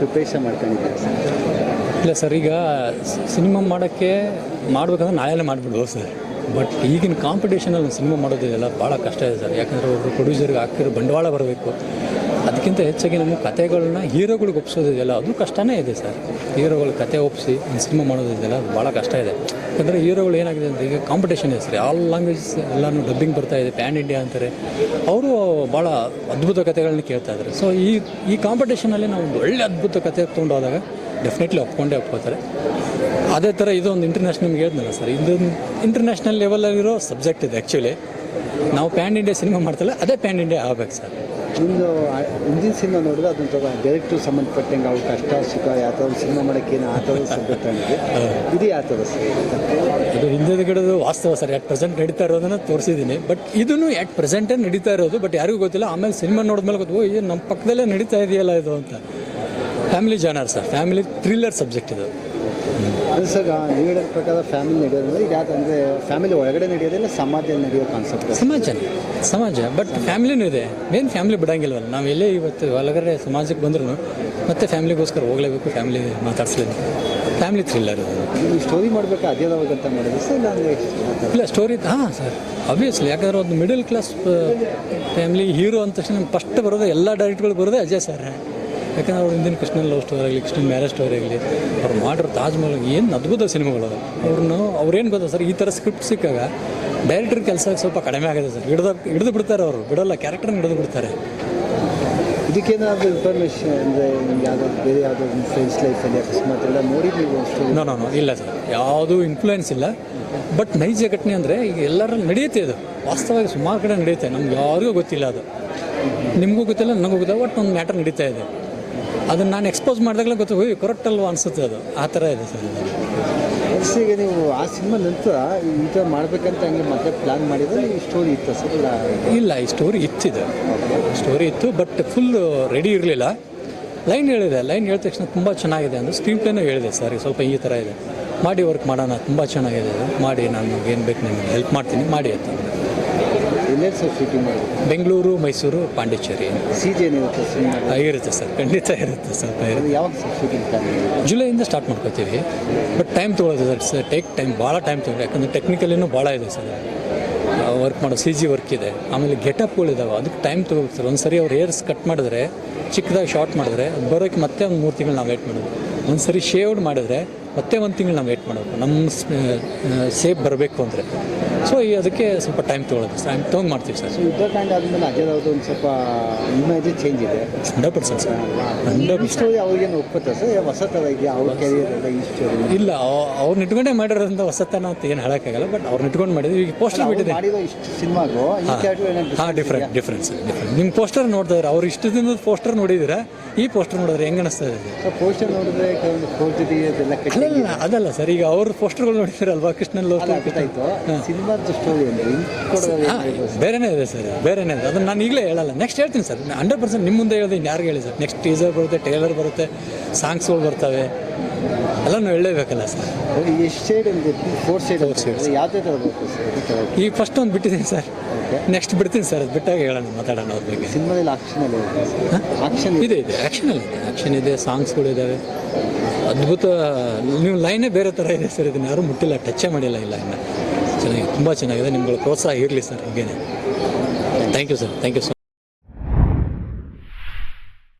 Preparation ಮಾಡ್ಕೊಂಡಿದ್ದೀರಾ ಇಲ್ಲ sir ಈಗ ಸಿನಿಮಾ ಮಾಡೋಕ್ಕೆ ಮಾಡ್ಬೇಕಂದ್ರೆ ನಾಳೆನೇ ಮಾಡಿಬಿಡ್ಬೋದು ಸರ್. ಬಟ್ ಈಗಿನ ಕಾಂಪಿಟೇಷನಲ್ಲಿ ಸಿನಿಮಾ ಮಾಡೋದಿದೆಯಲ್ಲ ಭಾಳ ಕಷ್ಟ ಇದೆ ಸರ್. ಯಾಕಂದರೆ ಒಬ್ಬರು ಪ್ರೊಡ್ಯೂಸರ್ಗೆ ಹಾಕಿರೋ ಬಂಡವಾಳ ಬರಬೇಕು. ಅದಕ್ಕಿಂತ ಹೆಚ್ಚಾಗಿ ನಮಗೆ ಕತೆಗಳನ್ನ ಹೀರೋಗಳಿಗೆ ಒಪ್ಸೋದಿದೆಯಲ್ಲ ಅದು ಕಷ್ಟನೇ ಇದೆ ಸರ್. ಹೀರೋಗಳ ಕತೆ ಒಪ್ಪಿಸಿ ಸಿನಿಮಾ ಮಾಡೋದಿದೆಯಲ್ಲ ಅದು ಭಾಳ ಕಷ್ಟ ಇದೆ. ಯಾಕಂದರೆ ಹೀರೋಗಳು ಏನಾಗಿದೆ ಅಂದರೆ ಈಗ ಕಾಂಪಿಟೇಷನ್ ಹೆಸರು ಸರ್. ಆಲ್ ಲ್ಯಾಂಗ್ವೇಜಸ್ ಎಲ್ಲನೂ ಡಬ್ಬಿಂಗ್ ಬರ್ತಾ ಇದೆ ಪ್ಯಾನ್ ಇಂಡಿಯಾ ಅಂತಾರೆ. ಅವರು ಭಾಳ ಅದ್ಭುತ ಕಥೆಗಳನ್ನ ಕೇಳ್ತಾ ಇದ್ದಾರೆ. ಸೊ ಈ ಈ ಕಾಂಪಿಟೇಷನಲ್ಲಿ ನಾವು ಒಂದು ಒಳ್ಳೆ ಅದ್ಭುತ ಕತೆ ತೊಗೊಂಡೋದಾಗ ಡೆಫಿನೆಟ್ಲಿ ಒಪ್ಕೊಂಡೇ ಒಪ್ಕೋತಾರೆ. ಅದೇ ಥರ ಇದೊಂದು ಇಂಟರ್ನ್ಯಾಷನಲ್ ಹೇಳಿದ್ನಲ್ಲ ಸರ್ ಇದು ಇಂಟರ್ನ್ಯಾಷನಲ್ ಲೆವೆಲಲ್ಲಿರೋ ಸಬ್ಜೆಕ್ಟ್ ಇದೆ ಆ್ಯಕ್ಚುಲಿ ನಾವು ಪ್ಯಾನ್ ಇಂಡಿಯಾ ಸಿನಿಮಾ ಮಾಡ್ತಲ್ಲ ಅದೇ ಪ್ಯಾನ್ ಇಂಡಿಯಾ ಆಗ್ಬೇಕು ಸರ್. ನಿಮ್ಮದು ಹಿಂದಿನ ಸಿನಿಮಾ ನೋಡಿದ್ರೆ ಅದನ್ನ ತಗೋ ಡೈರೆಕ್ಟ್ರು ಸಂಬಂಧಪಟ್ಟಂಗೆ ಅವ್ರ ಕಷ್ಟ ಸುಖ ಯಾವ ಥರ ಸಿನಿಮಾ ಮಾಡೋಕ್ಕೆ ಏನು ಆ ಥರ ಸಬ್ಜೆಕ್ಟ್ ಆಗಿದೆ ಇದು ಯಾವ ಥರ ಅದು ಹಿಂದಿನ ಗಿಡದ ವಾಸ್ತವ ಸರ್ ಎಟ್ ಪ್ರೆಸೆಂಟ್ ನಡೀತಾ ಇರೋದನ್ನು ತೋರಿಸಿದ್ದೀನಿ ಬಟ್ ಇದನ್ನು ಎಟ್ ಪ್ರೆಸೆಂಟೇ ನಡೀತಾ ಇರೋದು ಬಟ್ ಯಾರಿಗೂ ಗೊತ್ತಿಲ್ಲ. ಆಮೇಲೆ ಸಿನಿಮಾ ನೋಡಿದ್ಮೇಲೆ ಗೊತ್ತು ಏನು ನಮ್ಮ ಪಕ್ಕದಲ್ಲೇ ನಡೀತಾ ಇದೆಯಲ್ಲ ಇದು ಅಂತ. Family genre sir family thriller subject ಇದು. ಅದು ಸರ್ ನೀವು ಪ್ರಕಾರ ಫ್ಯಾಮಿಲಿ ನಡೆಯೋದಂದ್ರೆ ಈಗ ಯಾಕಂದರೆ ಫ್ಯಾಮಿಲಿ ಒಳಗಡೆ ನಡೆಯೋದಿಲ್ಲ ಸಮಾಜದಲ್ಲಿ ನಡೆಯೋ ಕಾನ್ಸೆಪ್ಟ್ ಸಮಾಜ ಸಮಾಜ. ಬಟ್ ಫ್ಯಾಮಿಲಿನೂ ಇದೆ. ಮೇನ್ ಫ್ಯಾಮಿಲಿ ಬಿಡಂಗಿಲ್ವಲ್ಲ. ನಾವು ಎಲ್ಲೇ ಇವತ್ತು ಹೊಲಗಡೆ ಸಮಾಜಕ್ಕೆ ಬಂದ್ರೂ ಮತ್ತೆ ಫ್ಯಾಮಿಲಿಗೋಸ್ಕರ ಹೋಗಲೇಬೇಕು ಫ್ಯಾಮಿಲಿ ಮಾತಾಡ್ಸ್ಲೇಬೇಕು. ಫ್ಯಾಮಿಲಿ ಥ್ರಿಲ್ಲರ್ ನೀವು ಸ್ಟೋರಿ ಮಾಡಬೇಕು? ಅದೇ ಅಂತ ಮಾಡೋದು ಸರ್ ಇಲ್ಲ ಇಲ್ಲ ಸ್ಟೋರಿ ಹಾಂ ಸರ್. ಅಬ್ವಿಯಸ್ಲಿ ಯಾಕಂದ್ರೆ ಒಂದು ಮಿಡಲ್ ಕ್ಲಾಸ್ ಫ್ಯಾಮಿಲಿ ಹೀರೋ ಅಂದ ತಕ್ಷಣ ಫಸ್ಟ್ ಬರೋದು ಎಲ್ಲ ಡೈರೆಕ್ಟ್ಗಳು ಬರೋದೇ ಅಜಯ್ ಸರ್ ಯಾಕಂದ್ರೆ ಅವ್ರು ಹಿಂದಿನ ಕೃಷ್ಣನ್ ಲವ್ ಸ್ಟೋರಿ ಆಗಲಿ ಕೃಷ್ಣನ್ ಮ್ಯಾರೇಜ್ ಸ್ಟೋರಿ ಆಗಲಿ ಅವ್ರು ಮಾಡಿರೋ ತಾಜ್ ಮಹಲ್ ಏನು ಅದ್ಭುತ ಸಿನಿಮಾಗಳು ಅವ್ರನ್ನ ಅವ್ರೇನು ಗೊತ್ತಾ ಸರ್ ಈ ಥರ ಸ್ಕ್ರಿಪ್ಟ್ ಸಿಕ್ಕಾಗ ಡೈರೆಕ್ಟರ್ ಕೆಲಸ ಸ್ವಲ್ಪ ಕಡಿಮೆ ಆಗಿದೆ ಸರ್. ಹಿಡ್ದು ಹಿಡಿದು ಬಿಡ್ತಾರೆ ಅವರು. ಬಿಡೋಲ್ಲ ಕ್ಯಾರೆಕ್ಟರ್ನ ಹಿಡಿದು ಬಿಡ್ತಾರೆ. ಇದಕ್ಕೇನಾದರೂ ಇನ್ಫಾರ್ಮೇಷನ್ ಅಂದರೆ ನಿಮ್ಗೆ ಯಾವುದೋ ಬೇರೆ ಯಾವುದಾದ್ರು ಫ್ರೆಂಡ್ಸ್ ಲೈಫಲ್ಲಿ ಅಕಸ್ಮಾತ್ ಎಲ್ಲ ನೋಡಿ ನೀವು ಸ್ಟೋರಿ ನೋ ನೋ ನೋ ಇಲ್ಲ ಸರ್. ಯಾವುದೂ ಇನ್ಫ್ಲೂಯೆನ್ಸ್ ಇಲ್ಲ. ಬಟ್ ನೈಜ ಘಟನೆ ಅಂದರೆ ಈಗ ಎಲ್ಲರಲ್ಲಿ ನಡೆಯುತ್ತೆ ಅದು. ವಾಸ್ತವವಾಗಿ ಸುಮಾರು ಕಡೆ ನಡೆಯುತ್ತೆ. ನಮ್ಗೆ ಯಾರಿಗೂ ಗೊತ್ತಿಲ್ಲ ಅದು. ನಿಮಗೂ ಗೊತ್ತಿಲ್ಲ ನನಗೂ ಗೊತ್ತಿಲ್ಲ ಒಟ್ಟು ಒಂದು ಮ್ಯಾಟರ್ ನಡೀತಾ ಇದೆ. ಅದನ್ನು ನಾನು ಎಕ್ಸ್ಪೋಸ್ ಮಾಡಿದಾಗಲೇ ಗೊತ್ತು ಹೋಯ್ ಕರೆಕ್ಟ್ ಅಲ್ವಾ ಅನಿಸುತ್ತೆ ಅದು. ಆ ಥರ ಇದೆ ಸರ್ ಈಗ ನೀವು ಆ ಸಿನಿಮಾ ನಂತರ ಈ ಥರ ಮಾಡಬೇಕಂತ ಹಂಗೆ ಮತ್ತೆ ಪ್ಲ್ಯಾನ್ ಮಾಡಿದ್ರೆ ಈ ಸ್ಟೋರಿ ಇತ್ತು ಸರ್? ಇಲ್ಲ ಇಲ್ಲ ಈ ಸ್ಟೋರಿ ಇತ್ತಿದೆ. ಸ್ಟೋರಿ ಇತ್ತು ಬಟ್ ಫುಲ್ ರೆಡಿ ಇರಲಿಲ್ಲ. ಲೈನ್ ಹೇಳಿದೆ ಲೈನ್ ಹೇಳಿದ ತಕ್ಷಣ ತುಂಬ ಚೆನ್ನಾಗಿದೆ ಅಂದರೆ ಸ್ಕ್ರೀನ್ ಪ್ಲೇನೂ ಹೇಳಿದೆ ಸರ್ ಸ್ವಲ್ಪ ಈ ಥರ ಇದೆ. ಮಾಡಿ ವರ್ಕ್ ಮಾಡೋಣ ತುಂಬ ಚೆನ್ನಾಗಿದೆ. ಮಾಡಿ ನಾನು ಏನು ಬೇಕು ನಿಮಗೆ ಹೆಲ್ಪ್ ಮಾಡ್ತೀನಿ ಮಾಡಿ ಅಂತ ಎಲ್ಲೇ sir shooting Bengaluru Mysuru Pondicherry. C G ಏನಿರುತ್ತೆ ಸಿನಿಮಾ? ಇರುತ್ತೆ ಸರ್ ಖಂಡಿತ ಇರುತ್ತೆ ಸರ್ ಅದು ಯಾವಾಗ ಸರ್ ಶೂಟಿಂಗ್ ಪ್ಲಾನ್ ಜುಲೈಯಿಂದ ಸ್ಟಾರ್ಟ್ ಮಾಡ್ಕೋತೀವಿ. ಬಟ್ ಟೈಮ್ ತೊಗೊಳೋದು ಸರ್ ಸರ್ ಟೇಕ್ ಟೈಮ್ ಭಾಳ ಟೈಮ್ ತೊಗೊಂಡು ಯಾಕಂದರೆ ಟೆಕ್ನಿಕಲಿನೂ ಭಾಳ ಇದೆ ಸರ್. ವರ್ಕ್ ಮಾಡೋ ಸಿ ಜಿ ವರ್ಕ್ ಇದೆ. ಆಮೇಲೆ ಗೆಟಪ್ಗಳಿದಾವೆ ಅದಕ್ಕೆ ಟೈಮ್ ತೊಗೋಬೇಕು ಸರ್. ಒಂದು ಸರಿ ಅವ್ರು ಏರ್ಸ್ ಕಟ್ ಮಾಡಿದ್ರೆ ಚಿಕ್ಕದಾಗಿ ಶಾರ್ಟ್ ಮಾಡಿದ್ರೆ ಬರೋಕ್ಕೆ ಮತ್ತೆ ಒಂದು ಮೂರು ತಿಂಗಳು ನಾವು ವೇಟ್ ಮಾಡೋದು. ಒಂದು ಸರಿ ಶೇವ್ಡ್ ಮಾಡಿದ್ರೆ ಮತ್ತೆ ಒಂದು ತಿಂಗಳು ನಾವು ವೇಟ್ ಮಾಡಬೇಕು. ನಮ್ಮ ಸೇಫ್ ಬರಬೇಕು ಅಂದರೆ. ಸೊ ಈ ಅದಕ್ಕೆ ಸ್ವಲ್ಪ ಟೈಮ್ ತೊಗೊಳುತ್ತೆ ಟೈಮ್ ತೊಗೊಂಡು ಮಾಡ್ತೀವಿ ಸರ್. ಯುದ್ಧಕಾಂಡ ಆದಮೇಲೆ ಅಜಯ್ ಅವ್ರದ್ದು ಒಂದು ಸ್ವಲ್ಪ ಇಮೇಜ್ ಚೇಂಜ್ ಇದೆ. Hundred percent sir. Hundred story ಅವ್ರಿಗೇನು ಒಪ್ಪುತ್ತಾ ಸರ್? ಹೊಸ ಥರ ಇದೆಯಾ? ಅವ್ರ ಕೆರಿಯರ್ ಎಲ್ಲ ಈ ಸ್ಟೋರಿ ಇಲ್ಲ ಅವ್ರನ್ನ ಇಟ್ಕೊಂಡೇ ಮಾಡಿರೋದ್ರಿಂದ ಹೊಸತನ ಅಂತ ಏನು ಹೇಳೋಕ್ಕಾಗಲ್ಲ ಬಟ್ ಅವ್ರನ್ನ ಇಟ್ಕೊಂಡು ಮಾಡಿದ್ವಿ. ಈಗ ಪೋಸ್ಟರ್ ಬಿಟ್ಟಿದೆ. ಮಾಡಿರೋ ಇಷ್ಟು ಸಿನಿಮಾಗೂ ಹಾಂ. ಡಿಫ್ರೆಂಟ್ ಡಿಫ್ರೆನ್ಸ್ ಡಿಫ್ರೆಂಟ್ ನಿಮ್ಮ ಪೋಸ್ಟರ್ ನೋಡಿದ್ರೆ ಅವ್ರು ಇಷ್ಟು ದಿನದ ಪೋಸ್ಟರ್ ನೋಡಿದ್ರೆ? ಈ ಪೋಸ್ಟರ್ ನೋಡಿದ್ರೆ ಹೆಂಗೆ ಅನಿಸ್ತಾ ಇದೆ ಪೋಸ್ಟರ್ ನೋಡಿದ್ರೆ ಕೆಲವೊಂದು ಫೋರ್ಜರಿ ಅದೆಲ್ಲ ಅಲ್ಲ ಅದಲ್ಲ ಸರ್. ಈಗ ಅವ್ರ ಪೋಸ್ಟರ್ಗಳು ನೋಡಿದಾರಲ್ವಾ? ಕೃಷ್ಣನ್ ಲೋಕ ಬೇರೆನೇ ಇದೆ ಸರ್ ಬೇರೆನೇ ಇದೆ. ಅದನ್ನು ನಾನು ಈಗಲೇ ಹೇಳಲ್ಲ. ನೆಕ್ಸ್ಟ್ ಹೇಳ್ತೀನಿ ಸರ್. ಹಂಡ್ರೆಡ್ ಪರ್ಸೆಂಟ್ ನಿಮ್ಮ ಮುಂದೆ ಹೇಳಿದೆ ಯಾರು ಹೇಳಿ ಸರ್? ನೆಕ್ಸ್ಟ್ ಟೀಸರ್ ಬರುತ್ತೆ ಟೇಲರ್ ಬರುತ್ತೆ ಸಾಂಗ್ಸ್ಗಳು ಬರ್ತವೆ. ಎಲ್ಲನೂ ಹೇಳಲೇಬೇಕಲ್ಲ ಸರ್. ಈ ಈಗ ಫಸ್ಟ್ ಒಂದು ಬಿಟ್ಟಿದ್ದೀನಿ ಸರ್. ನೆಕ್ಸ್ಟ್ ಬಿಡ್ತೀನಿ ಸರ್. ಅದು ಬಿಟ್ಟಾಗ ಹೇಳೋಣ ಮಾತಾಡೋಣ ಅದ್ರ ಬಗ್ಗೆ. ಸಿನಿಮಾದಲ್ಲಿ ಆಕ್ಷನ್ ಇದೆ ಆಕ್ಷನ್ ಇದೆ. ಆ್ಯಕ್ಷನ್ ಇದೆ. ಆ್ಯಕ್ಷನ್ ಇದೆ. ಸಾಂಗ್ಸ್ಗಳು ಇದ್ದಾವೆ ಅದ್ಭುತ ನೀವು ಲೈನೇ ಬೇರೆ ಥರ ಇದೆ ಸರ್, ಇದನ್ನ ಯಾರೂ ಮುಟ್ಟಿಲ್ಲ ಟಚ್ಚೇ ಮಾಡಿಲ್ಲ ಇಲ್ಲ ಇನ್ನು. ಚೆನ್ನಾಗಿ ತುಂಬ ಚೆನ್ನಾಗಿದೆ ನಿಮ್ಗಳ ಪ್ರೋತ್ಸಾಹ ಇರಲಿ ಸರ್, ಹೀಗೇನೆ. Thank you sir thank you so